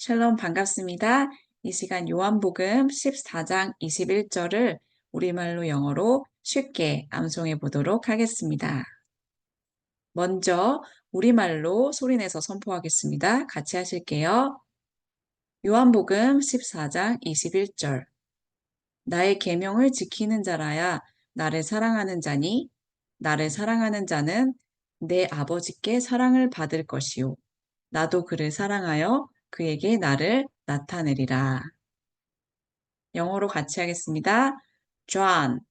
샬롬 반갑습니다. 이 시간 요한복음 14장 21절을 우리말로 영어로 쉽게 암송해 보도록 하겠습니다. 먼저 우리말로 소리내서 선포하겠습니다. 같이 하실게요. 요한복음 14장 21절 나의 계명을 지키는 자라야 나를 사랑하는 자니 나를 사랑하는 자는 내 아버지께 사랑을 받을 것이요 나도 그를 사랑하여 그에게 나를 나타내리라. 영어로 같이 하겠습니다. John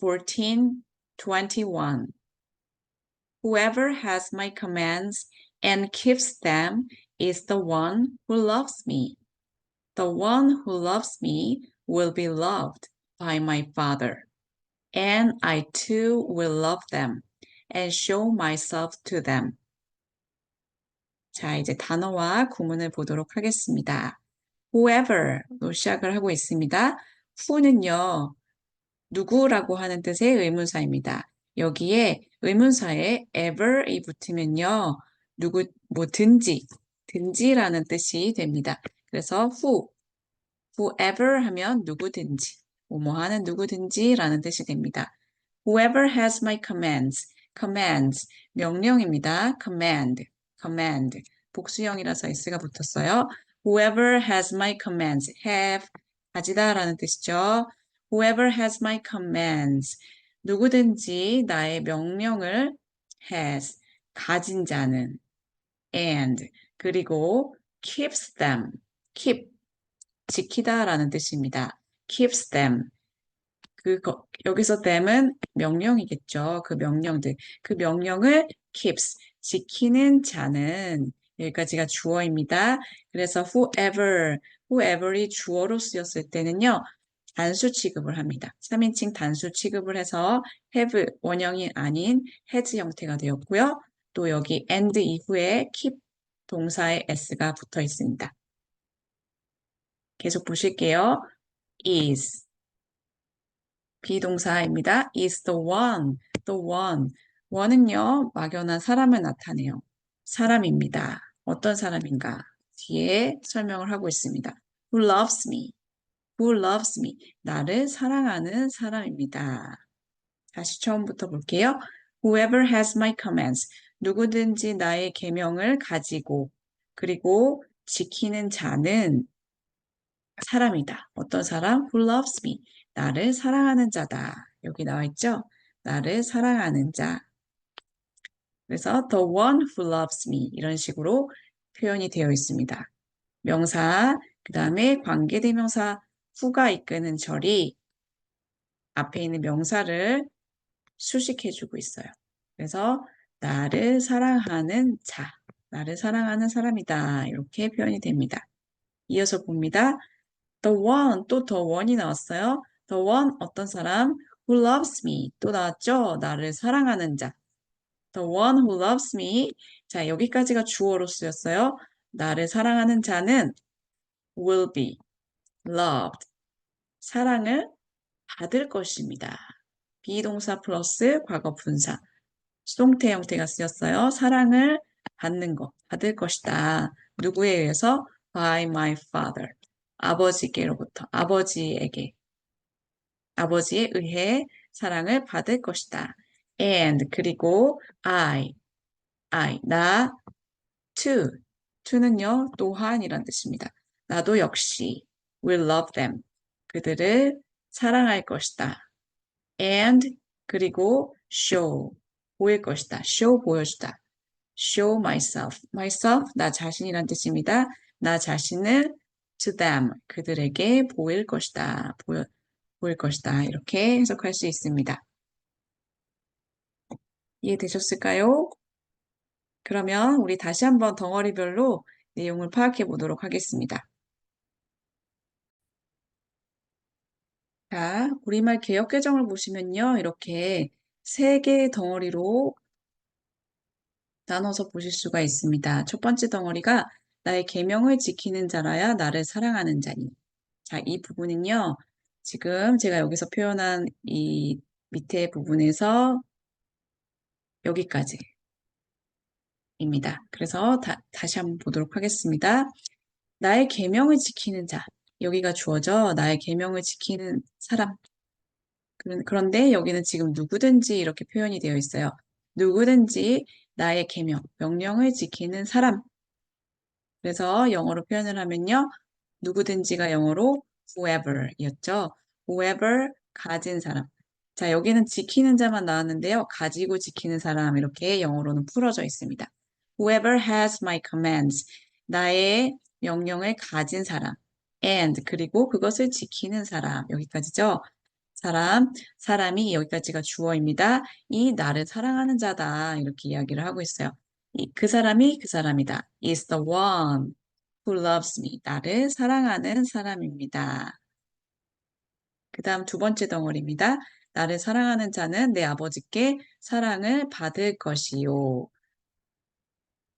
14:21 Whoever has my commands and keeps them is the one who loves me. The one who loves me will be loved by my Father, and I too will love them and show myself to them. 자, 이제 단어와 구문을 보도록 하겠습니다. whoever로 시작을 하고 있습니다. who는요, 누구라고 하는 뜻의 의문사입니다. 여기에 의문사에 ever이 붙으면요, 누구, 뭐든지, 든지라는 뜻이 됩니다. 그래서 who, whoever 하면 누구든지, 뭐뭐 하는 누구든지라는 뜻이 됩니다. Whoever has my commands, commands, 명령입니다. command, command, 복수형이라서 s가 붙었어요. Whoever has my commands, have, 가지다 라는 뜻이죠. Whoever has my commands, 누구든지 나의 명령을 has, 가진 자는, and, 그리고 keeps them, keep, 지키다 라는 뜻입니다. keeps them. 그, 여기서 them은 명령이겠죠. 그 명령들. 그 명령을 keeps, 지키는 자는, 여기까지가 주어입니다. 그래서 whoever, whoever이 주어로 쓰였을 때는요, 단수 취급을 합니다. 3인칭 단수 취급을 해서 have 원형이 아닌 has 형태가 되었고요. 또 여기 and 이후에 keep 동사의 s가 붙어 있습니다. 계속 보실게요. is 비동사입니다. is the one, the one. One은요, 막연한 사람을 나타내요. 사람입니다. 어떤 사람인가? 뒤에 설명을 하고 있습니다. who loves me, who loves me. 나를 사랑하는 사람입니다. 다시 처음부터 볼게요. whoever has my commands. 누구든지 나의 계명을 가지고 그리고 지키는 자는 사람이다. 어떤 사람? who loves me. 나를 사랑하는 자다. 여기 나와 있죠? 나를 사랑하는 자. 그래서 the one who loves me 이런 식으로 표현이 되어 있습니다. 명사, 그 다음에 관계대명사 who가 이끄는 절이 앞에 있는 명사를 수식해주고 있어요. 그래서 나를 사랑하는 자, 나를 사랑하는 사람이다. 이렇게 표현이 됩니다. 이어서 봅니다. The one, 또 the one이 나왔어요. The one, 어떤 사람? Who loves me. 또 나왔죠? 나를 사랑하는 자. The one who loves me. 자, 여기까지가 주어로 쓰였어요. 나를 사랑하는 자는 will be loved. 사랑을 받을 것입니다. 비동사 플러스 과거 분사. 수동태 형태가 쓰였어요. 사랑을 받는 것, 받을 것이다. 누구에 의해서? by my father. 아버지께로부터, 아버지에게, 아버지에 의해 사랑을 받을 것이다. And, 그리고 I, I, 나, too. to는요, 또한이란 뜻입니다. 나도 역시 will love them. 그들을 사랑할 것이다. and, 그리고 show, 보일 것이다. show, 보여주다. show myself. myself, 나 자신이란 뜻입니다. 나 자신을 to them, 그들에게 보일 것이다. 보여, 보일 것이다. 이렇게 해석할 수 있습니다. 이해되셨을까요? 그러면 우리 다시 한번 덩어리별로 내용을 파악해 보도록 하겠습니다. 자, 우리말 개혁 개정을 보시면요. 이렇게 세 개의 덩어리로 나눠서 보실 수가 있습니다. 첫 번째 덩어리가 나의 계명을 지키는 자라야 나를 사랑하는 자니. 자, 이 부분은요. 지금 제가 여기서 표현한 이 밑에 부분에서 여기까지입니다. 그래서 다, 다시 한번 보도록 하겠습니다. 나의 계명을 지키는 자. 여기가 주어져. 나의 계명을 지키는 사람. 그런- 그런데 여기는 지금 누구든지 이렇게 표현이 되어 있어요. 누구든지 나의 계명, 명령을 지키는 사람. 그래서 영어로 표현을 하면요. 누구든지가 영어로 whoever였죠. whoever 가진 사람. 자, 여기는 지키는 자만 나왔는데요. 가지고 지키는 사람 이렇게 영어로는 풀어져 있습니다. whoever has my commands. 나의 명령을 가진 사람. and 그리고 그것을 지키는 사람. 여기까지죠. 사람, 사람이 여기까지가 주어입니다. 이 나를 사랑하는 자다. 이렇게 이야기를 하고 있어요. 이, 그 사람이 그 사람이다. is the one who loves me. 나를 사랑하는 사람입니다. 그 다음 두 번째 덩어리입니다. 나를 사랑하는 자는 내 아버지께 사랑을 받을 것이요.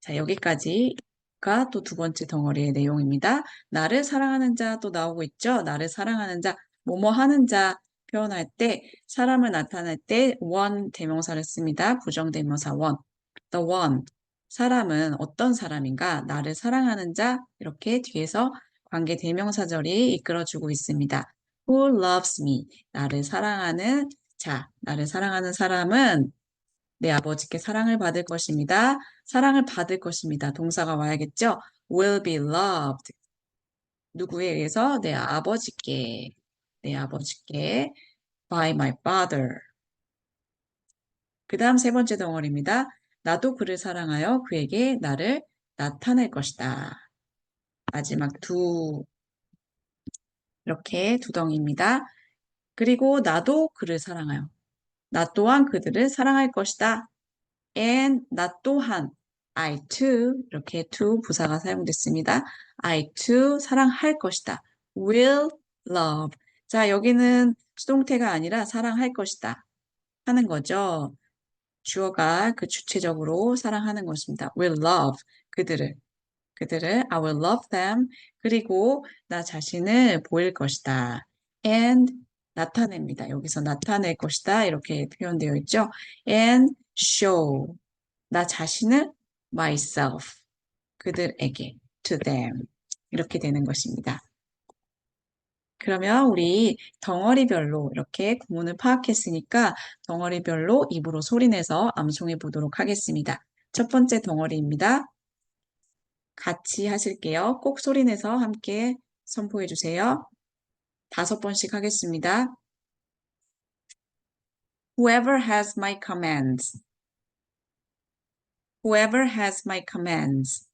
자, 여기까지 가 또 두 번째 덩어리의 내용입니다. 나를 사랑하는 자 또 나오고 있죠? 나를 사랑하는 자, 뭐뭐 하는 자 표현할 때, 사람을 나타낼 때 one 대명사를 씁니다. 부정 대명사 one. The one. 사람은 어떤 사람인가? 나를 사랑하는 자, 이렇게 뒤에서 관계 대명사절이 이끌어주고 있습니다. Who loves me? 나를 사랑하는 자, 나를 사랑하는 사람은 내 아버지께 사랑을 받을 것입니다. 사랑을 받을 것입니다. 동사가 와야겠죠? will be loved. 누구에 의해서? 내 아버지께. 내 아버지께. by my father. 그 다음 세 번째 덩어리입니다. 나도 그를 사랑하여 그에게 나를 나타낼 것이다. 마지막 두, 이렇게 두 덩이입니다. 그리고 나도 그를 사랑하여. 나 또한 그들을 사랑할 것이다. and 나 또한 I too 이렇게 to 부사가 사용됐습니다. I too 사랑할 것이다. will love. 자, 여기는 수동태가 아니라 사랑할 것이다. 하는 거죠. 주어가 그 주체적으로 사랑하는 것입니다. will love 그들을 그들을 I will love them 그리고 나 자신을 보일 것이다. and 나타냅니다. 여기서 나타낼 것이다. 이렇게 표현되어 있죠. and show. 나 자신을 myself. 그들에게 to them. 이렇게 되는 것입니다. 그러면 우리 덩어리별로 이렇게 구문을 파악했으니까 덩어리별로 입으로 소리내서 암송해 보도록 하겠습니다. 첫 번째 덩어리입니다. 같이 하실게요. 꼭 소리내서 함께 선포해 주세요. 다섯 번씩 하겠습니다. Whoever has my commands. Whoever has my commands.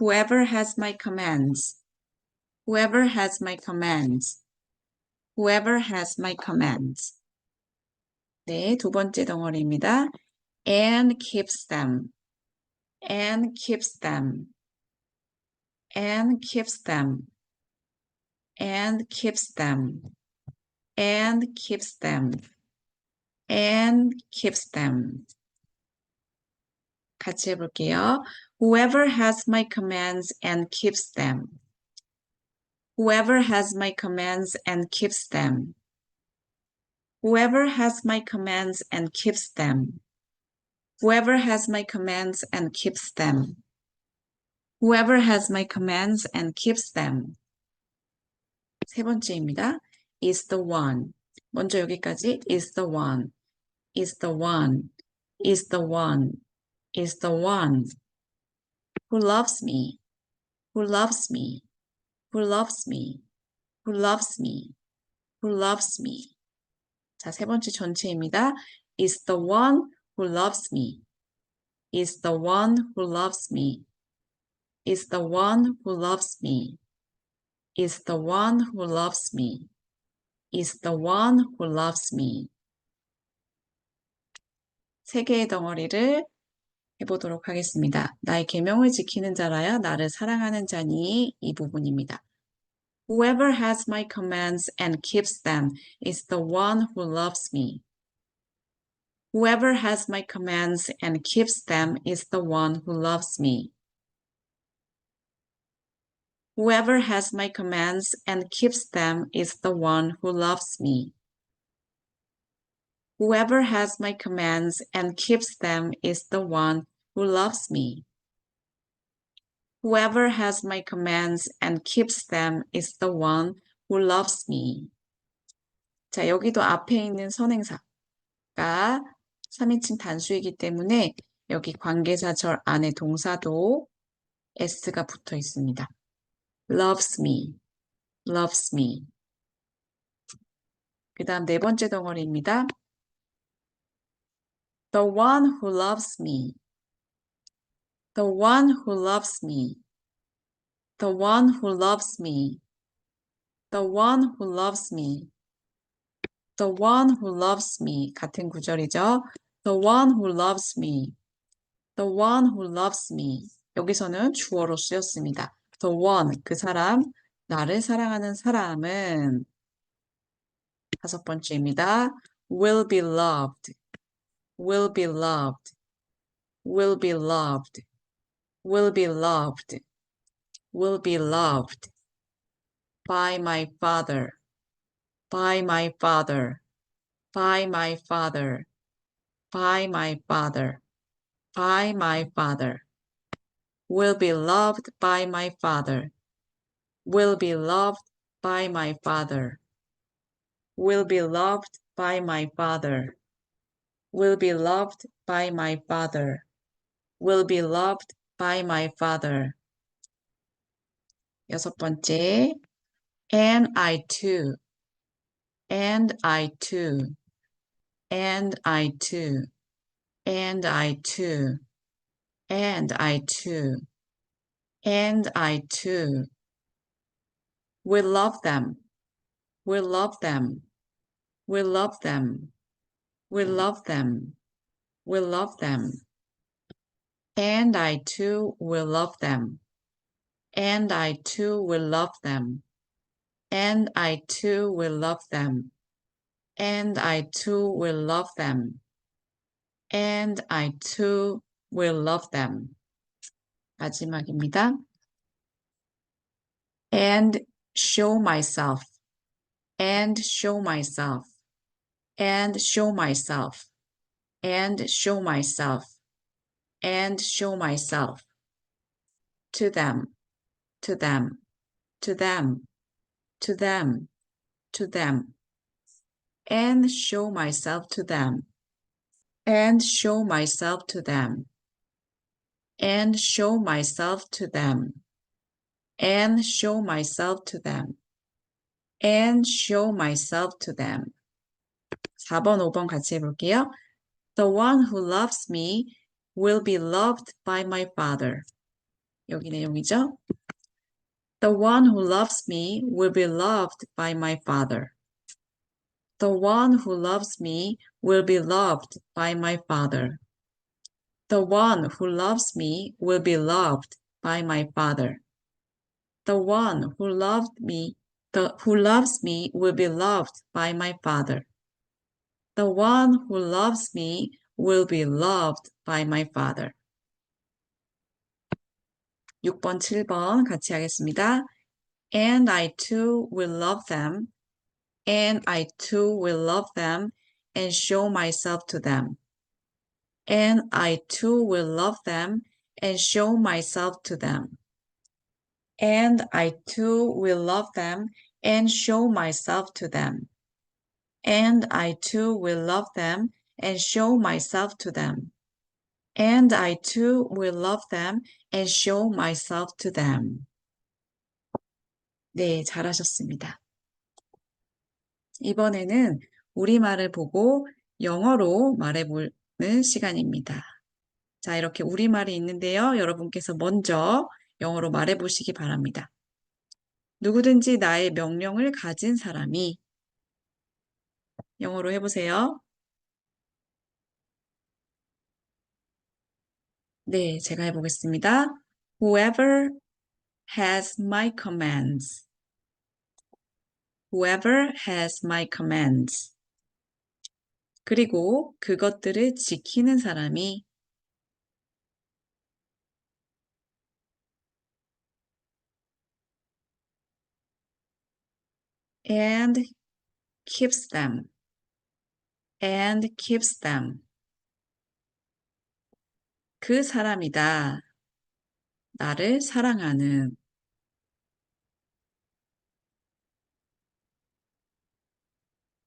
Whoever has my commands. Whoever has my commands. Whoever has my commands. 네, 두 번째 덩어리입니다. And keeps them. And keeps them. And keeps them. And keeps them. And keeps them. And keeps them. 같이 해볼게요. Whoever has my commands and keeps them. Whoever has my commands and keeps them. Whoever has my commands and keeps them. Whoever has my commands and keeps them. Whoever has my commands and keeps them. 세 번째입니다. is the one. 먼저 여기까지 is the one. is the one. is the one. is the one who loves me. who loves me. who loves me. who loves me. who loves me. 자, 세 번째 전체입니다. is the one who loves me. is the one who loves me. is the one who loves me. is the one who loves me. is the one who loves me. 세 개의 덩어리를 해보도록 하겠습니다. 나의 계명을 지키는 자라야 나를 사랑하는 자니 이 부분입니다. Whoever has my commands and keeps them is the one who loves me. Whoever has my commands and keeps them is the one who loves me. Whoever has my commands and keeps them is the one who loves me. Whoever has my commands and keeps them is the one who loves me. Whoever has my commands and keeps them is the one who loves me. 자, 여기도 앞에 있는 선행사가 3인칭 단수이기 때문에 여기 관계사절 안에 동사도 s가 붙어 있습니다. loves me, loves me. 그 다음 네 번째 덩어리입니다. The one who loves me. The one who loves me. The one who loves me. The one who loves me. The one who loves me. 같은 구절이죠. The one who loves me. The one who loves me. 여기서는 주어로 쓰였습니다. The one, 그 사람, 나를 사랑하는 사람은 다섯 번째입니다. will be loved. will be loved. will be loved. will be loved. will be loved by my father. by my father. by my father. by my father. by my father. will be loved by my father. will be loved by my father. will be loved by my father. will be loved by my father. will be loved by my father. 여섯 번째, and I too, and I too, and I too, and I too, and I too, and I too. We love them, we love them, we love them, we love them, we love them. And I too will love them. And I too will love them. And I too will love them. And I too will love them. And I too will love them. 마지막입니다. And show myself. And show myself. And show myself. And show myself. And show myself. To them. To them. To them. To them. To them. And show myself to them. And show myself to them. And show myself to them. And show myself to them. And show myself to them. 4번, 5번 같이 해볼게요. The one who loves me will be loved by my father. 여기 내용이죠. The one who loves me will be loved by my father. The one who loves me will be loved by my father. The one who loves me will be loved by my father. The one who loved me, the who loves me will be loved by my father. The one who loves me will be loved by my father. 6번, 7번 같이 하겠습니다. And I too will love them. And I too will love them and show myself to them. And I too will love them and show myself to them. And I too will love them and show myself to them. And I too will love them and show myself to them. And I too will love them and show myself to them. 네, 잘하셨습니다. 이번에는 우리말을 보고 영어로 말해보는 시간입니다. 자, 이렇게 우리말이 있는데요. 여러분께서 먼저 영어로 말해보시기 바랍니다. 누구든지 나의 명령을 가진 사람이 영어로 해보세요. 네, 제가 해보겠습니다. Whoever has my commands. Whoever has my commands. 그리고 그것들을 지키는 사람이 and keeps them and keeps them 그 사람이다. 나를 사랑하는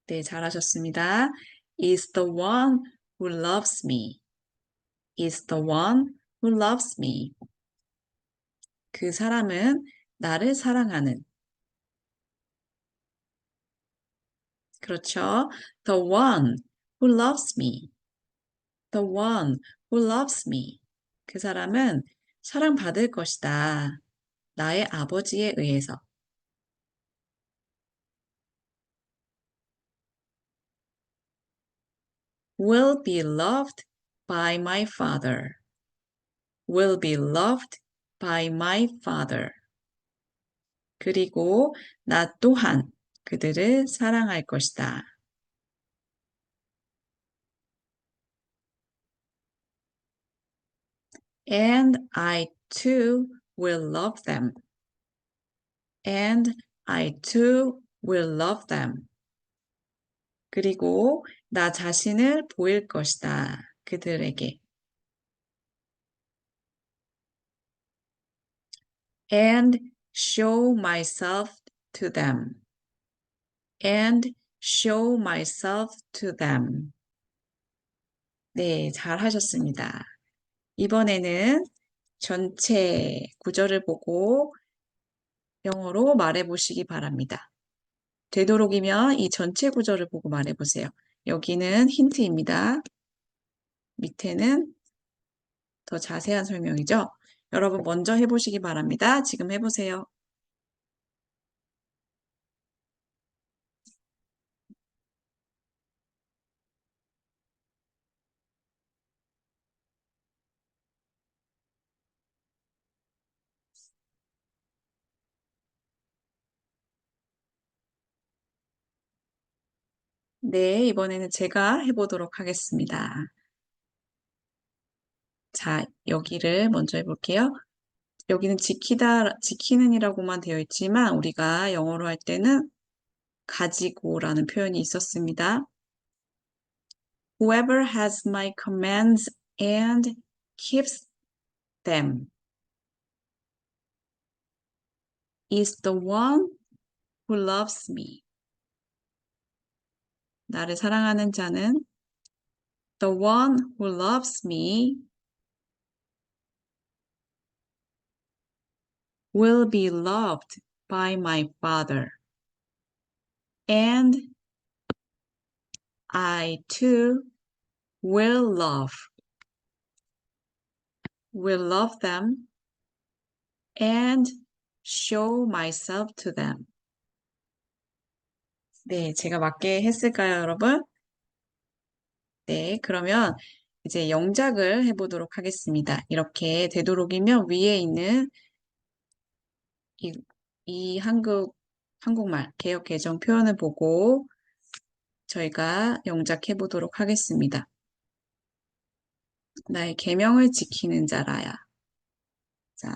네, 잘하셨습니다. is the one who loves me. is the one who loves me. 그 사람은 나를 사랑하는. 그렇죠. The one who loves me. The one who loves me. 그 사람은 사랑받을 것이다. 나의 아버지에 의해서. will be loved by my father. will be loved by my father. 그리고 나 또한 그들을 사랑할 것이다. And I too will love them. And I too will love them. 그리고 나 자신을 보일 것이다. 그들에게. And show myself to them. And show myself to them. 네, 잘 하셨습니다. 이번에는 전체 구절을 보고 영어로 말해 보시기 바랍니다. 되도록이면 이 전체 구절을 보고 말해 보세요. 여기는 힌트입니다. 밑에는 더 자세한 설명이죠. 여러분 먼저 해보시기 바랍니다. 지금 해보세요. 네, 이번에는 제가 해보도록 하겠습니다. 자, 여기를 먼저 해볼게요. 여기는 지키다, 지키는이라고만 되어 있지만 우리가 영어로 할 때는 가지고라는 표현이 있었습니다. Whoever has my commands and keeps them is the one who loves me. 나를 사랑하는 자는 the one who loves me will be loved by my Father. And I too will love, will love them and show myself to them. 네, 제가 맞게 했을까요, 여러분? 네, 그러면 이제 영작을 해보도록 하겠습니다. 이렇게 되도록이면 위에 있는 이, 이 한국, 한국말 개혁 개정 표현을 보고 저희가 영작해 보도록 하겠습니다. 나의 계명을 지키는 자라야. 자,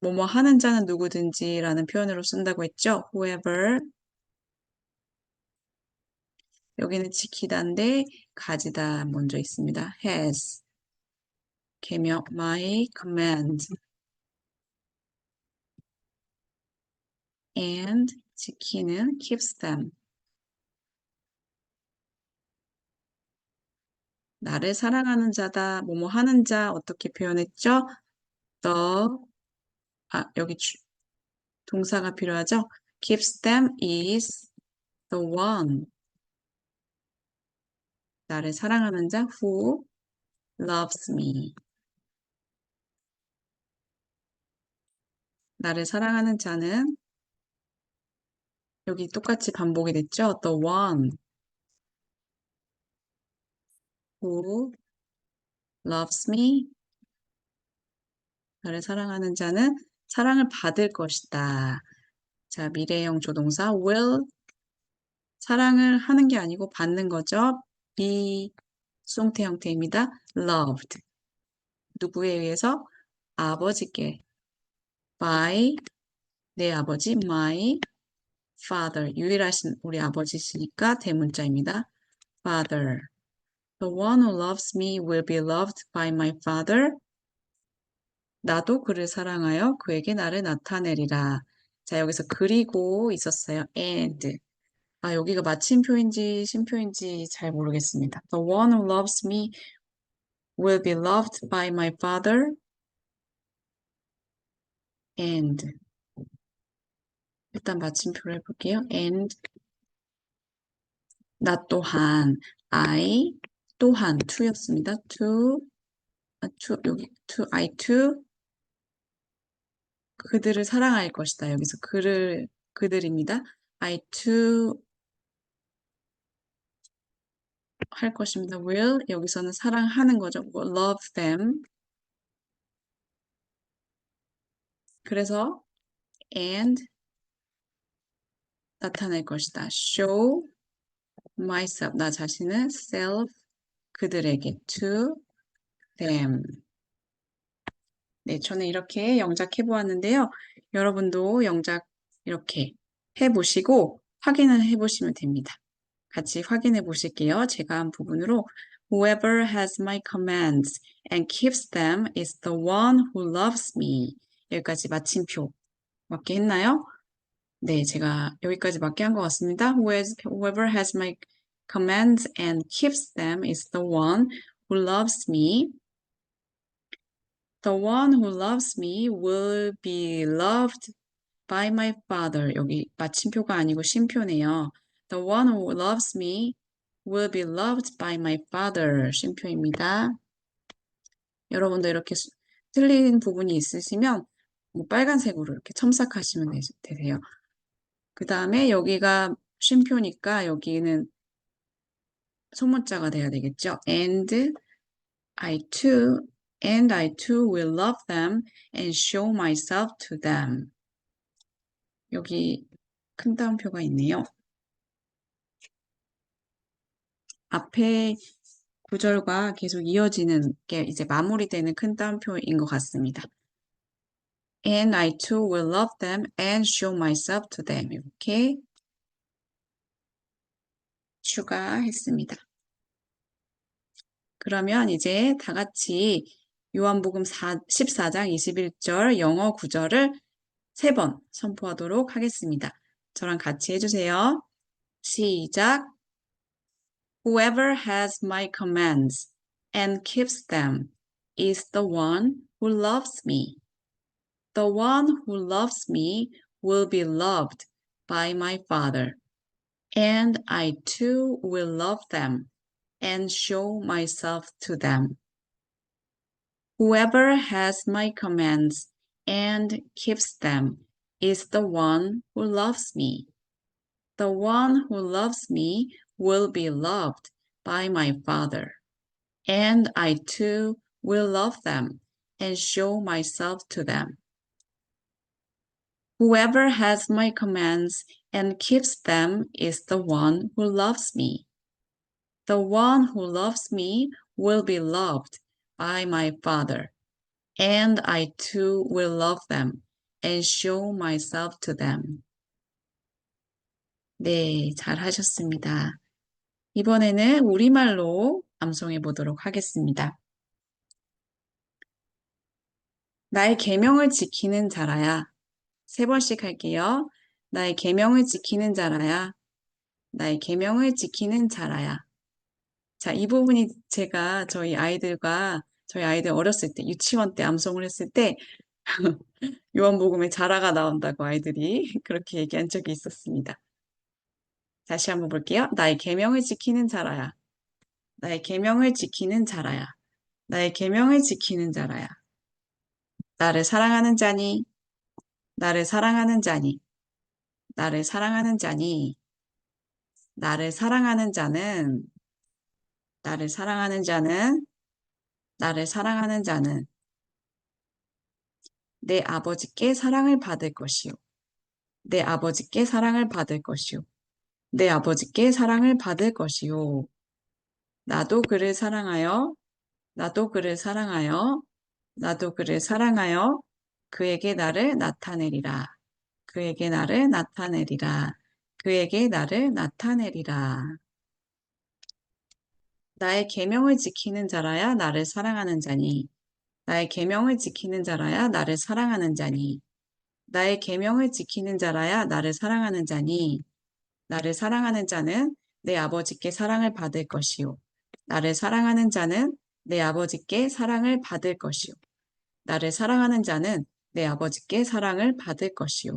뭐뭐 하는 자는 누구든지라는 표현으로 쓴다고 했죠. whoever 여기는 지키다인데 가지다 먼저 있습니다. has 계명 my command and 지키는 keeps them 나를 사랑하는 자다 뭐뭐 하는 자 어떻게 표현했죠? the 아 여기 주, 동사가 필요하죠? keeps them is the one 나를 사랑하는 자 who loves me. 나를 사랑하는 자는 여기 똑같이 반복이 됐죠? The one who loves me. 나를 사랑하는 자는 사랑을 받을 것이다. 자, 미래형 조동사 will 사랑을 하는 게 아니고 받는 거죠. Be 수동태 형태입니다. loved 누구에 의해서? 아버지께 by 내 아버지 my father 유일하신 우리 아버지시니까 대문자입니다. father The one who loves me will be loved by my father. 나도 그를 사랑하여 그에게 나를 나타내리라. 자, 여기서 그리고 있었어요. and. 아, 여기가 마침표인지 쉼표인지 잘 모르겠습니다. The one who loves me will be loved by my father and. 일단 마침표를 해볼게요. and. 나 또한, I 또한 to였습니다. to, 아, to, 여기 to, I to 그들을 사랑할 것이다. 여기서 그를, 그들입니다. I to 할 것입니다. will 여기서는 사랑하는 거죠. love them. 그래서 and 나타낼 것이다. show myself 나 자신을 self 그들에게 to them. 네, 저는 이렇게 영작 해 보았는데요. 여러분도 영작 이렇게 해 보시고 확인을 해 보시면 됩니다. 같이 확인해 보실게요. 제가 한 부분으로 Whoever has my commands and keeps them is the one who loves me. 여기까지 마침표 맞게 했나요? 네, 제가 여기까지 맞게 한 것 같습니다. Whoever has my commands and keeps them is the one who loves me. The one who loves me will be loved by my father. 여기 마침표가 아니고 쉼표네요. The one who loves me will be loved by my father. 쉼표입니다. 여러분도 이렇게 수, 틀린 부분이 있으시면 뭐 빨간색으로 이렇게 첨삭하시면 되 세요. 그 다음에 여기가 쉼표니까 여기는 소문자가 돼야 되겠죠. And I too, and I too will love them and show myself to them. 여기 큰 따옴표가 있네요. 앞에 구절과 계속 이어지는 게 이제 마무리되는 큰 따옴표인 것 같습니다. And I too will love them and show myself to them. 이렇게 추가했습니다. 그러면 이제 다 같이 요한복음 4, 14장 21절 영어 구절을 세 번 선포하도록 하겠습니다. 저랑 같이 해주세요. 시작! Whoever has my commands and keeps them is the one who loves me. The one who loves me will be loved by my Father, and I too will love them and show myself to them. Whoever has my commands and keeps them is the one who loves me. The one who loves me will be loved by my Father, and I too will love them and show myself to them. Whoever has my commands and keeps them is the one who loves me. The one who loves me will be loved by my Father, and I too will love them and show myself to them. 네, 잘 하셨습니다. 이번에는 우리말로 암송해 보도록 하겠습니다. 나의 계명을 지키는 자라야. 세 번씩 할게요. 나의 계명을 지키는 자라야. 나의 계명을 지키는 자라야. 자, 이 부분이 제가 저희 아이들과 저희 아이들 어렸을 때 유치원 때 암송을 했을 때 요한복음에 자라가 나온다고 아이들이 그렇게 얘기한 적이 있었습니다. 다시 한번 볼게요. 나의 계명을 지키는 자라야. 나의 계명을 지키는 자라야. 나의 계명을 지키는 자라야. 나를 사랑하는 자니, 나를 사랑하는 자니, 나를 사랑하는 자니, 나를 사랑하는 자는, 나를 사랑하는 자는, 나를 사랑하는 자는 내 아버지께 사랑을 받을 것이요. 내 아버지께 사랑을 받을 것이요. 내 아버지께 사랑을 받을 것이요. 나도 그를 사랑하여, 나도 그를 사랑하여, 나도 그를 사랑하여 그에게 나를 나타내리라. 그에게 나를 나타내리라. 그에게 나를 나타내리라. 나의 계명을 지키는 자라야 나를 사랑하는 자니 나의 계명을 지키는 자라야 나를 사랑하는 자니. 나의 계명을 지키는 자라야 나를 사랑하는 자니. 나를 사랑하는 자는 내 아버지께 사랑을 받을 것이요. 나를 사랑하는 자는 내 아버지께 사랑을 받을 것이요. 나를 사랑하는 자는 내 아버지께 사랑을 받을 것이요.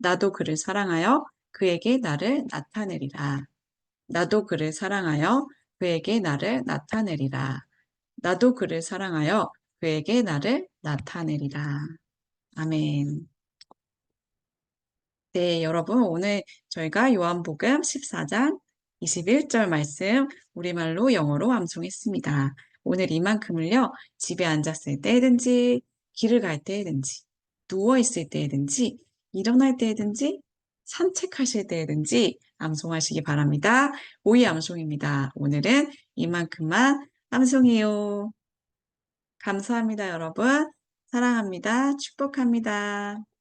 나도 그를 사랑하여 그에게 나를 나타내리라. 나도 그를 사랑하여 그에게 나를 나타내리라. 나도 그를 사랑하여 그에게 나를 나타내리라. 아멘. 네, 여러분, 오늘 저희가 요한복음 14장 21절 말씀 우리말로 영어로 암송했습니다. 오늘 이만큼을요, 집에 앉았을 때든지, 길을 갈 때든지, 누워있을 때든지, 일어날 때든지, 산책하실 때든지 암송하시기 바랍니다. 오이 암송입니다. 오늘은 이만큼만 암송해요. 감사합니다, 여러분. 사랑합니다. 축복합니다.